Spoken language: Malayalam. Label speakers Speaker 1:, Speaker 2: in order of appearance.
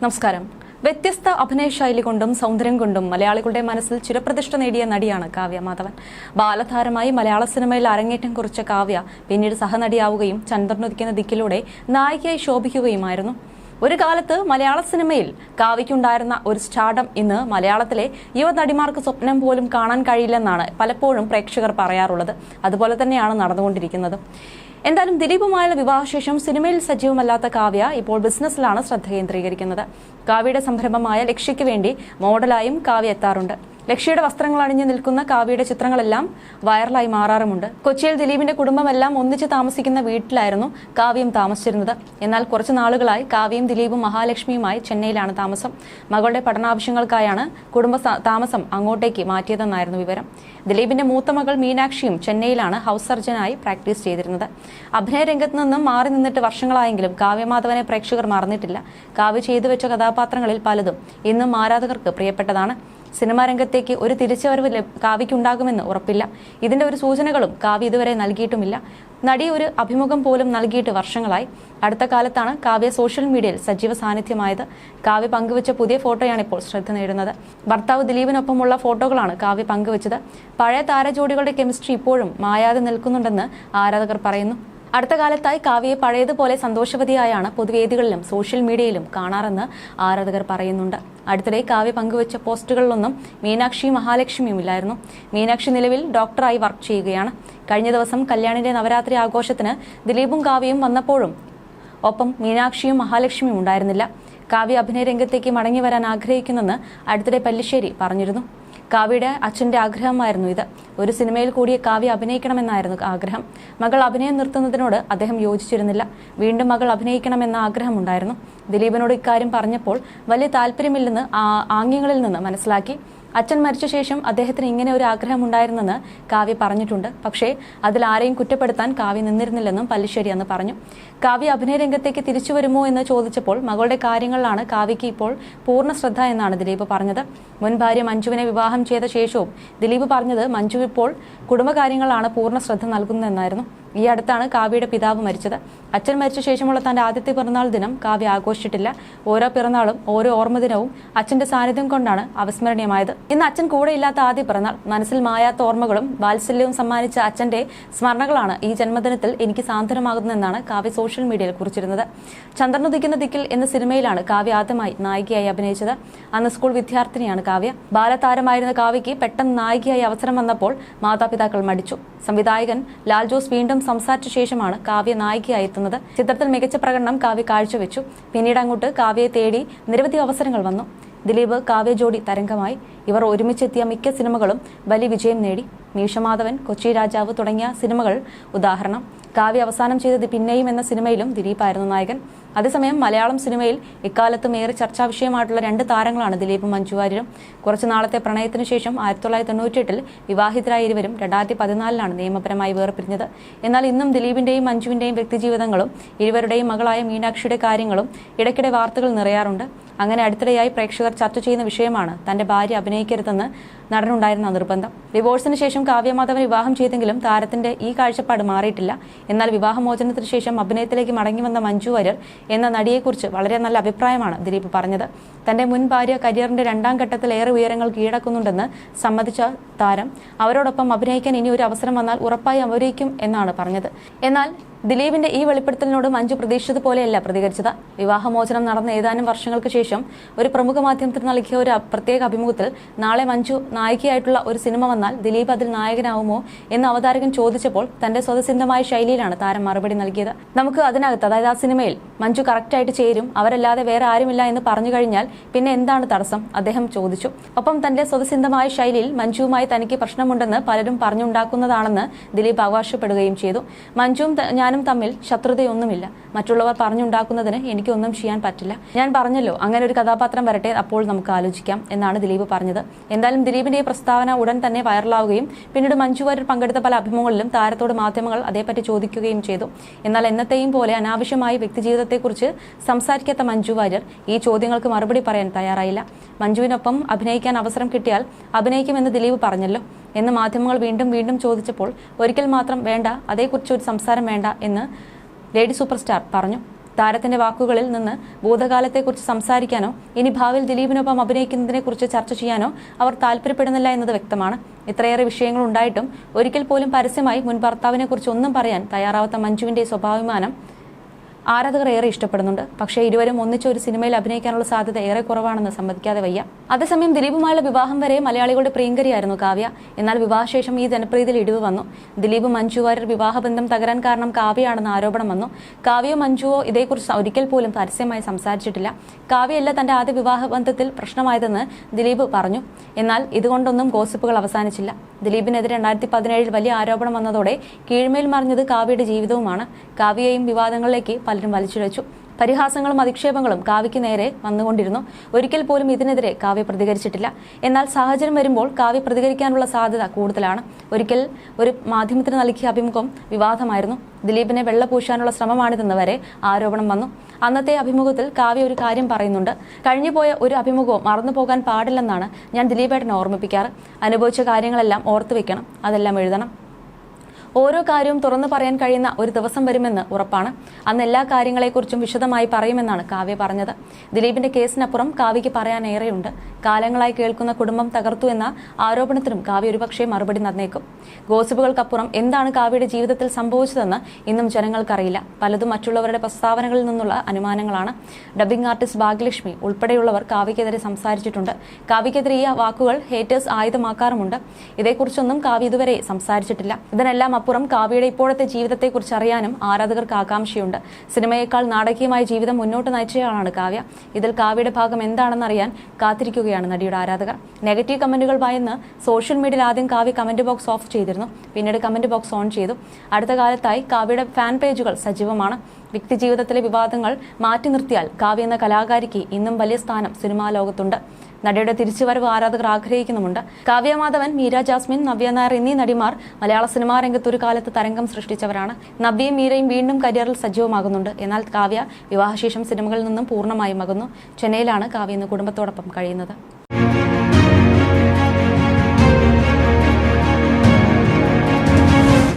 Speaker 1: നമസ്കാരം. വ്യത്യസ്ത അഭിനയ ശൈലി കൊണ്ടും സൗന്ദര്യം കൊണ്ടും മലയാളികളുടെ മനസ്സിൽ ചിരപ്രതിഷ്ഠ നേടിയ നടിയാണ് കാവ്യ മാധവൻ. ബാലതാരമായി മലയാള സിനിമയിൽ അരങ്ങേറ്റം കുറിച്ച കാവ്യ പിന്നീട് സഹനടിയാവുകയും ചന്ദ്രനൊതിക്കുന്ന ദിക്കിലൂടെ നായികയായി ശോഭിക്കുകയുമായിരുന്നു. ഒരു കാലത്ത് മലയാള സിനിമയിൽ കാവ്യയ്ക്കുണ്ടായിരുന്ന ഒരു സ്റ്റാർഡം ഇന്ന് മലയാളത്തിലെ യുവനടിമാർക്ക് സ്വപ്നം പോലും കാണാൻ കഴിയില്ലെന്നാണ് പലപ്പോഴും പ്രേക്ഷകർ പറയാറുള്ളത്. അതുപോലെ തന്നെയാണ് നടന്നുകൊണ്ടിരിക്കുന്നത്. എന്തായാലും ദിലീപുമായുള്ള വിവാഹശേഷം സിനിമയിൽ സജീവമല്ലാത്ത കാവ്യ ഇപ്പോൾ ബിസിനസ്സിലാണ് ശ്രദ്ധ കേന്ദ്രീകരിക്കുന്നത്. കാവ്യയുടെ സംരംഭമായ ലക്ഷ്യയ്ക്ക് വേണ്ടി മോഡലായും കാവ്യ എത്താറുണ്ട്. ലക്ഷ്യയുടെ വസ്ത്രങ്ങൾ അണിഞ്ഞു നിൽക്കുന്ന കാവ്യയുടെ ചിത്രങ്ങളെല്ലാം വൈറലായി മാറാറുമുണ്ട്. കൊച്ചിയിൽ ദിലീപിന്റെ കുടുംബമെല്ലാം ഒന്നിച്ച് താമസിക്കുന്ന വീട്ടിലായിരുന്നു കാവ്യം താമസിച്ചിരുന്നത്. എന്നാൽ കുറച്ചു നാളുകളായി കാവ്യയും ദിലീപും മഹാലക്ഷ്മിയുമായി ചെന്നൈയിലാണ് താമസം. മകളുടെ പഠനാവശ്യങ്ങൾക്കായാണ് കുടുംബ താമസം അങ്ങോട്ടേക്ക് മാറ്റിയതെന്നായിരുന്നു വിവരം. ദിലീപിന്റെ മൂത്ത മകൾ മീനാക്ഷിയും ചെന്നൈയിലാണ് ഹൗസ് സർജനായി പ്രാക്ടീസ് ചെയ്തിരുന്നത്. അഭിനയ രംഗത്ത് നിന്നും മാറി നിന്നിട്ട് വർഷങ്ങളായെങ്കിലും കാവ്യമാധവനെ പ്രേക്ഷകർ മറന്നിട്ടില്ല. കാവ്യ ചെയ്തു വെച്ച കഥാപാത്രങ്ങളിൽ പലതും ഇന്നും ആരാധകർക്ക് പ്രിയപ്പെട്ടതാണ്. സിനിമാ രംഗത്തേക്ക് ഒരു തിരിച്ചുവരവ് കാവ്യയ്ക്ക് കാവ്യയ്ക്കുണ്ടാകുമെന്ന് ഉറപ്പില്ല. ഇതിന്റെ ഒരു സൂചനകളും കാവ്യ ഇതുവരെ നൽകിയിട്ടുമില്ല. നടി ഒരു അഭിമുഖം പോലും നൽകിയിട്ട് വർഷങ്ങളായി. അടുത്ത കാലത്താണ് കാവ്യ സോഷ്യൽ മീഡിയയിൽ സജീവ സാന്നിധ്യമായത്. കാവ്യ പങ്കുവച്ച പുതിയ ഫോട്ടോയാണ് ഇപ്പോൾ ശ്രദ്ധ നേടുന്നത്. ഭർത്താവ് ദിലീപിനൊപ്പമുള്ള ഫോട്ടോകളാണ് കാവ്യ പങ്കുവച്ചത്. പഴയ താരജോഡികളുടെ കെമിസ്ട്രി ഇപ്പോഴും മായാതെ നിൽക്കുന്നുണ്ടെന്ന് ആരാധകർ പറയുന്നു. അടുത്ത കാലത്തായി കാവ്യയെ പഴയതുപോലെ സന്തോഷവതിയായാണ് പൊതുവേദികളിലും സോഷ്യൽ മീഡിയയിലും കാണാറെന്ന് ആരാധകർ പറയുന്നുണ്ട്. അടുത്തിടെ കാവ്യ പങ്കുവച്ച പോസ്റ്റുകളിലൊന്നും മീനാക്ഷിയും മഹാലക്ഷ്മിയും ഇല്ലായിരുന്നു. മീനാക്ഷി നിലവിൽ ഡോക്ടറായി വർക്ക് ചെയ്യുകയാണ്. കഴിഞ്ഞ ദിവസം കല്യാണിന്റെ നവരാത്രി ആഘോഷത്തിന് ദിലീപും കാവ്യയും വന്നപ്പോഴും ഒപ്പം മീനാക്ഷിയും മഹാലക്ഷ്മിയും ഉണ്ടായിരുന്നില്ല. കാവ്യ അഭിനയ രംഗത്തേക്ക് മടങ്ങി വരാൻ ആഗ്രഹിക്കുന്നെന്ന് അടുത്തിടെ പല്ലിശ്ശേരി പറഞ്ഞിരുന്നു. കാവ്യയുടെ അച്ഛന്റെ ആഗ്രഹമായിരുന്നു ഇത്. ഒരു സിനിമയിൽ കൂടി കാവ്യ അഭിനയിക്കണമെന്നായിരുന്നു ആഗ്രഹം. മകൾ അഭിനയം നിർത്തുന്നതിനോട് അദ്ദേഹം യോജിച്ചിരുന്നില്ല. വീണ്ടും മകൾ അഭിനയിക്കണമെന്ന ആഗ്രഹമുണ്ടായിരുന്നു. ദിലീപിനോട് ഇക്കാര്യം പറഞ്ഞപ്പോൾ വലിയ താല്പര്യമില്ലെന്ന് ആംഗ്യങ്ങളിൽ നിന്ന് മനസ്സിലാക്കി. അച്ഛൻ മരിച്ച ശേഷം അദ്ദേഹത്തിന് ഇങ്ങനെ ഒരു ആഗ്രഹം ഉണ്ടായിരുന്നെന്ന് കാവ്യ പറഞ്ഞിട്ടുണ്ട്. പക്ഷേ അതിൽ ആരെയും കുറ്റപ്പെടുത്താൻ കാവ്യ നിന്നിരുന്നില്ലെന്നും പല്ലിശ്ശേരി അന്ന് പറഞ്ഞു. കാവ്യ അഭിനയ രംഗത്തേക്ക് തിരിച്ചു വരുമോ എന്ന് ചോദിച്ചപ്പോൾ മകളുടെ കാര്യങ്ങളിലാണ് കാവ്യയ്ക്ക് ഇപ്പോൾ പൂർണ ശ്രദ്ധ എന്നാണ് ദിലീപ് പറഞ്ഞത്. മുൻ ഭാര്യ മഞ്ജുവിനെ വിവാഹം ചെയ്ത ശേഷവും ദിലീപ് പറഞ്ഞത് മഞ്ജു ഇപ്പോൾ കുടുംബകാര്യങ്ങളാണ് പൂർണ ശ്രദ്ധ നൽകുന്നതെന്നായിരുന്നു. ഈ അടുത്താണ് കാവ്യയുടെ പിതാവ് മരിച്ചത്. അച്ഛൻ മരിച്ച ശേഷമുള്ള തന്റെ ആദ്യത്തെ പിറന്നാൾ ദിനം കാവ്യ ആഘോഷിച്ചിട്ടില്ല. ഓരോ പിറന്നാളും ഓരോ ഓർമ്മ ദിനവും അച്ഛന്റെ സാന്നിധ്യം കൊണ്ടാണ് അവിസ്മരണീയമായത്. ഇന്ന് അച്ഛൻ കൂടെ ഇല്ലാത്ത ആദ്യ പിറന്നാൾ. മനസ്സിൽ മായാത്ത ഓർമ്മകളും വാത്സല്യവും സമ്മാനിച്ച അച്ഛന്റെ സ്മരണകളാണ് ഈ ജന്മദിനത്തിൽ എനിക്ക് സാന്ത്വനമാകുന്നതെന്നാണ് കാവ്യ സോഷ്യൽ മീഡിയയിൽ കുറിച്ചിരുന്നത്. ചന്ദ്രനുദിക്കുന്ന ദിക്കിൽ എന്ന സിനിമയിലാണ് കാവ്യ ആദ്യമായി നായികയായി അഭിനയിച്ചത്. അന്ന് സ്കൂൾ വിദ്യാർത്ഥിനിയാണ് കാവ്യ. ബാലതാരമായിരുന്ന കാവ്യയ്ക്ക് പെട്ടെന്ന് നായികയായി അവസരം വന്നപ്പോൾ മാതാപിതാക്കൾ മടിച്ചു. സംവിധായകൻ ലാൽ ജോസ് വീണ്ടും സംസാരിച്ച ശേഷമാണ് കാവ്യ നായികയായി എത്തുന്നത് ചിത്രത്തിൽ മികച്ച പ്രകടനം കാവ്യ കാഴ്ചവെച്ചു. പിന്നീട് അങ്ങോട്ട് കാവ്യയെ തേടി നിരവധി അവസരങ്ങൾ വന്നു. ദിലീപ് കാവ്യ ജോഡി തരംഗമായി. ഇവർ ഒരുമിച്ചെത്തിയ മിക്ക സിനിമകളും വലിയ വിജയം നേടി. മീശമാധവൻ കൊച്ചി രാജാവ് തുടങ്ങിയ സിനിമകൾ ഉദാഹരണം. കാവ്യ അവസാനം ചെയ്തത് പിന്നെയും എന്ന സിനിമയിലും ദിലീപ് ആയിരുന്നു നായകൻ. അതേസമയം മലയാളം സിനിമയിൽ ഇക്കാലത്തും ഏറെ ചർച്ചാ വിഷയമായിട്ടുള്ള രണ്ട് താരങ്ങളാണ് ദിലീപും മഞ്ജു വാര്യരും. കുറച്ചു നാളത്തെ പ്രണയത്തിന് ശേഷം ആയിരത്തി തൊള്ളായിരത്തി തൊണ്ണൂറ്റിയെട്ടിൽ വിവാഹിതരായ ഇരുവരും രണ്ടായിരത്തി പതിനാലിലാണ് നിയമപരമായി വേർപിരിഞ്ഞത്. എന്നാൽ ഇന്നും ദിലീപിന്റെയും മഞ്ജുവിന്റെയും വ്യക്തിജീവിതങ്ങളും ഇരുവരുടെയും മകളായ മീനാക്ഷിയുടെ കാര്യങ്ങളും ഇടയ്ക്കിടെ വാർത്തകൾ നിറയാറുണ്ട്. അങ്ങനെ അടുത്തിടെയായി പ്രേക്ഷകർ ചർച്ച ചെയ്യുന്ന വിഷയമാണ് തന്റെ ഭാര്യ അഭിനയിക്കരുതെന്ന് നടനുണ്ടായിരുന്ന നിർബന്ധം. ഡിവോഴ്സിന് ശേഷം കാവ്യമാധവൻ വിവാഹം ചെയ്തെങ്കിലും താരത്തിന്റെ ഈ കാഴ്ചപ്പാട് മാറിയിട്ടില്ല. എന്നാൽ വിവാഹമോചനത്തിന് ശേഷം അഭിനയത്തിലേക്ക് മടങ്ങി വന്ന മഞ്ജു വാര്യർ എന്ന നടിയെക്കുറിച്ച് വളരെ നല്ല അഭിപ്രായമാണ് ദിലീപ് പറഞ്ഞത്. തന്റെ മുൻ ഭാര്യ കരിയറിന്റെ രണ്ടാം ഘട്ടത്തിൽ ഏറെ ഉയരങ്ങൾ കീഴടക്കുന്നുണ്ടെന്ന് സമ്മതിച്ച താരം. അവരോടൊപ്പം അഭിനയിക്കാൻ ഇനി ഒരു അവസരം വന്നാൽ ഉറപ്പായി അഭിനയിക്കും എന്നാണ് പറഞ്ഞത്. എന്നാൽ ദിലീപിന്റെ ഈ വെളിപ്പെടുത്തലിനോട് മഞ്ജു പ്രതീക്ഷിച്ചതുപോലെയല്ല പ്രതികരിച്ചത്. വിവാഹമോചനം നടന്ന ഏതാനും വർഷങ്ങൾക്ക് ശേഷം ഒരു പ്രമുഖ മാധ്യമത്തിന് നൽകിയ ഒരു പ്രത്യേക അഭിമുഖത്തിൽ നാളെ മഞ്ജു നായികയായിട്ടുള്ള ഒരു സിനിമ വന്നാൽ ദിലീപ് അതിൽ നായകനാവുമോ എന്ന് അവതാരകൻ ചോദിച്ചപ്പോൾ തന്റെ സ്വതസിദ്ധമായ ശൈലിയിലാണ് താരം മറുപടി നൽകിയത്. നമുക്ക് അതിനകത്ത് അതായത് ആ സിനിമയിൽ മഞ്ജു കറക്റ്റായിട്ട് ചേരും അവരല്ലാതെ വേറെ ആരുമില്ല എന്ന് പറഞ്ഞു കഴിഞ്ഞാൽ പിന്നെ എന്താണ് തടസ്സം? അദ്ദേഹം ചോദിച്ചു. ഒപ്പം തന്റെ സ്വതസിദ്ധമായ ശൈലിയിൽ മഞ്ജുവുമായി തനിക്ക് പ്രശ്നമുണ്ടെന്ന് പലരും പറഞ്ഞുണ്ടാക്കുന്നതാണെന്ന് ദിലീപ് അവകാശപ്പെടുകയും ചെയ്തു. മഞ്ജുവും ഞാനും തമ്മിൽ ശത്രുതയൊന്നുമില്ല. മറ്റുള്ളവർ പറഞ്ഞുണ്ടാക്കുന്നതിന് എനിക്കൊന്നും ചെയ്യാൻ പറ്റില്ല. ഞാൻ പറഞ്ഞല്ലോ അങ്ങനെ ഒരു കഥാപാത്രം വരട്ടെ അപ്പോൾ നമുക്ക് ആലോചിക്കാം എന്നാണ് ദിലീപ് പറഞ്ഞത്. എന്തായാലും ദിലീപിന്റെ ഈ പ്രസ്താവന ഉടൻ തന്നെ വൈറലാവുകയും പിന്നീട് മഞ്ജു വാര്യർ പങ്കെടുത്ത പല അഭിമുഖങ്ങളിലും താരത്തോട് മാധ്യമങ്ങൾ അതേപ്പറ്റി ചോദിക്കുകയും ചെയ്തു. എന്നാൽ എന്നത്തെയും പോലെ അനാവശ്യമായി വ്യക്തിജീവിതത്തെക്കുറിച്ച് സംസാരിക്കാത്ത മഞ്ജു വാര്യർ ഈ ചോദ്യങ്ങൾക്ക് മറുപടി പറയാൻ തയ്യാറായില്ല. മഞ്ജുവിനൊപ്പം അഭിനയിക്കാൻ അവസരം കിട്ടിയാൽ അഭിനയിക്കുമെന്ന് ദിലീപ് പറഞ്ഞല്ലോ. എന്ന് മാധ്യമങ്ങൾ വീണ്ടും വീണ്ടും ചോദിച്ചപ്പോൾ ഒരിക്കൽ മാത്രം വേണ്ട അതേക്കുറിച്ച് ഒരു സംസാരം വേണ്ട എന്ന് ലേഡി സൂപ്പർ സ്റ്റാർ പറഞ്ഞു. താരത്തിന്റെ വാക്കുകളിൽ നിന്ന് ഭൂതകാലത്തെക്കുറിച്ച് സംസാരിക്കാനോ ഇനി ഭാവിയിൽ ദിലീപിനൊപ്പം അഭിനയിക്കുന്നതിനെക്കുറിച്ച് ചർച്ച ചെയ്യാനോ അവർ താല്പര്യപ്പെടുന്നില്ല എന്നത് വ്യക്തമാണ്. ഇത്രയേറെ വിഷയങ്ങൾ ഉണ്ടായിട്ടും ഒരിക്കൽ പോലും പരസ്യമായി മുൻ ഭർത്താവിനെക്കുറിച്ച് ഒന്നും പറയാൻ തയ്യാറാവാത്ത മഞ്ജുവിന്റെ സ്വഭാവിമാനം ആരാധകർ ഏറെ ഇഷ്ടപ്പെടുന്നുണ്ട്. പക്ഷേ ഇരുവരും ഒന്നിച്ച് ഒരു സിനിമയിൽ അഭിനയിക്കാനുള്ള സാധ്യത ഏറെ കുറവാണെന്ന് സമ്മതിക്കാതെ വയ്യ. അതേസമയം ദിലീപുമായുള്ള വിവാഹം വരെ മലയാളികളുടെ പ്രിയങ്കരിയായിരുന്നു കാവ്യ. എന്നാൽ വിവാഹശേഷം ഈ ജനപ്രീതിയിൽ ഇടിവ് വന്നു. ദിലീപ് മഞ്ജു വാര്യർ വിവാഹബന്ധം തകരാൻ കാരണം കാവ്യയാണെന്ന് ആരോപണം വന്നു. കാവ്യോ മഞ്ജുവോ ഇതേക്കുറിച്ച് ഒരിക്കൽ പോലും പരസ്യമായി സംസാരിച്ചിട്ടില്ല. കാവ്യയല്ല തന്റെ ആദ്യ വിവാഹബന്ധത്തിൽ പ്രശ്നമായതെന്ന് ദിലീപ് പറഞ്ഞു. എന്നാൽ ഇതുകൊണ്ടൊന്നും ഗോസിപ്പുകൾ അവസാനിച്ചില്ല. ദിലീപിനെതിരെ രണ്ടായിരത്തി പതിനേഴിൽ വലിയ ആരോപണം വന്നതോടെ കീഴ്മേൽ മറിഞ്ഞത് കാവ്യയുടെ ജീവിതവുമാണ്. കാവ്യയും വിവാദങ്ങളിലേക്ക് പലരും വലിച്ചിഴച്ചു പരിഹാസങ്ങളും അധിക്ഷേപങ്ങളും കാവ്യയ്ക്ക് നേരെ വന്നുകൊണ്ടിരുന്നു. ഒരിക്കൽ പോലും ഇതിനെതിരെ കാവ്യ പ്രതികരിച്ചിട്ടില്ല. എന്നാൽ സാഹചര്യം വരുമ്പോൾ കാവ്യ പ്രതികരിക്കാനുള്ള സാധ്യത കൂടുതലാണ്. ഒരിക്കൽ ഒരു മാധ്യമത്തിന് നൽകിയ അഭിമുഖം വിവാദമായിരുന്നു. ദിലീപിനെ വെള്ളപൂശാനുള്ള ശ്രമമാണിതെന്ന് വരെ ആരോപണം വന്നു. അന്നത്തെ അഭിമുഖത്തിൽ കാവ്യ ഒരു കാര്യം പറയുന്നുണ്ട്. കഴിഞ്ഞുപോയ ഒരു അഭിമുഖവും മറന്നു പോകാൻ പാടില്ലെന്നാണ് ഞാൻ ദിലീപേട്ടനെ ഓർമ്മിപ്പിക്കാറ്. അനുഭവിച്ച കാര്യങ്ങളെല്ലാം ഓർത്തു വെക്കണം. അതെല്ലാം എഴുതണം. ഓരോ കാര്യവും തുറന്നു പറയാൻ കഴിയുന്ന ഒരു ദിവസം വരുമെന്ന് ഉറപ്പാണ്. അന്ന് എല്ലാ കാര്യങ്ങളെക്കുറിച്ചും വിശദമായി പറയുമെന്നാണ് കാവ്യ പറഞ്ഞത്. ദിലീപിന്റെ കേസിനപ്പുറം കാവ്യയ്ക്ക് പറയാനേറെയുണ്ട്. കാലങ്ങളായി കേൾക്കുന്ന കുടുംബം തകർത്തു എന്ന ആരോപണത്തിനും കാവ്യ ഒരുപക്ഷെ മറുപടി നന്നേക്കും. ഗോസിപ്പുകൾക്കപ്പുറം എന്താണ് കാവ്യയുടെ ജീവിതത്തിൽ സംഭവിച്ചതെന്ന് ഇന്നും ജനങ്ങൾക്കറിയില്ല. പലതും മറ്റുള്ളവരുടെ പ്രസ്താവനകളിൽ നിന്നുള്ള അനുമാനങ്ങളാണ്. ഡബ്ബിംഗ് ആർട്ടിസ്റ്റ് ഭാഗ്യലക്ഷ്മി ഉൾപ്പെടെയുള്ളവർ കാവ്യക്കെതിരെ സംസാരിച്ചിട്ടുണ്ട്. കാവ്യക്കെതിരെ ഈ വാക്കുകൾ ഹേറ്റേഴ്സ് ആയുധമാക്കാറുമുണ്ട്. ഇതേക്കുറിച്ചൊന്നും കാവ്യ ഇതുവരെ സംസാരിച്ചിട്ടില്ല. ഇതിനെല്ലാം അപ്പുറം കാവ്യയുടെ ഇപ്പോഴത്തെ ജീവിതത്തെക്കുറിച്ച് അറിയാനും ആരാധകർക്ക് ആകാംക്ഷയുണ്ട്. സിനിമയേക്കാൾ നാടകീയമായ ജീവിതം മുന്നോട്ട് നയിച്ചയാളാണ് കാവ്യ. ഇതിൽ കാവ്യയുടെ ഭാഗം എന്താണെന്ന് അറിയാൻ കാത്തിരിക്കുകയാണ് നടിയുടെ ആരാധകർ. നെഗറ്റീവ് കമന്റുകൾ ഭയന്ന് സോഷ്യൽ മീഡിയയിൽ ആദ്യം കാവ്യ കമന്റ് ബോക്സ് ഓഫ് ചെയ്തിരുന്നു. പിന്നീട് കമന്റ് ബോക്സ് ഓൺ ചെയ്തു. അടുത്ത കാലത്തായി കാവ്യയുടെ ഫാൻ പേജുകൾ സജീവമാണ്. വ്യക്തി ജീവിതത്തിലെ വിവാദങ്ങൾ മാറ്റി നിർത്തിയാൽ കാവ്യ എന്ന കലാകാരിക്ക് ഇന്നും വലിയ സ്ഥാനം സിനിമാ ലോകത്തുണ്ട്. നടിയുടെ തിരിച്ചുവരവ് ആരാധകർ ആഗ്രഹിക്കുന്നുമുണ്ട്. കാവ്യ മാധവൻ മീര ജാസ്മിൻ നവ്യ നായർ എന്നീ നടിമാർ മലയാള സിനിമാ രംഗത്ത് ഒരു കാലത്ത് തരംഗം സൃഷ്ടിച്ചവരാണ്. നവ്യയും മീരയും വീണ്ടും കരിയറിൽ സജീവമാകുന്നുണ്ട്. എന്നാൽ കാവ്യ വിവാഹശേഷം സിനിമകളിൽ നിന്നും പൂർണമായും അകന്നു. ചെന്നൈയിലാണ് കാവ്യ ഇന്ന് കുടുംബത്തോടൊപ്പം കഴിയുന്നത്.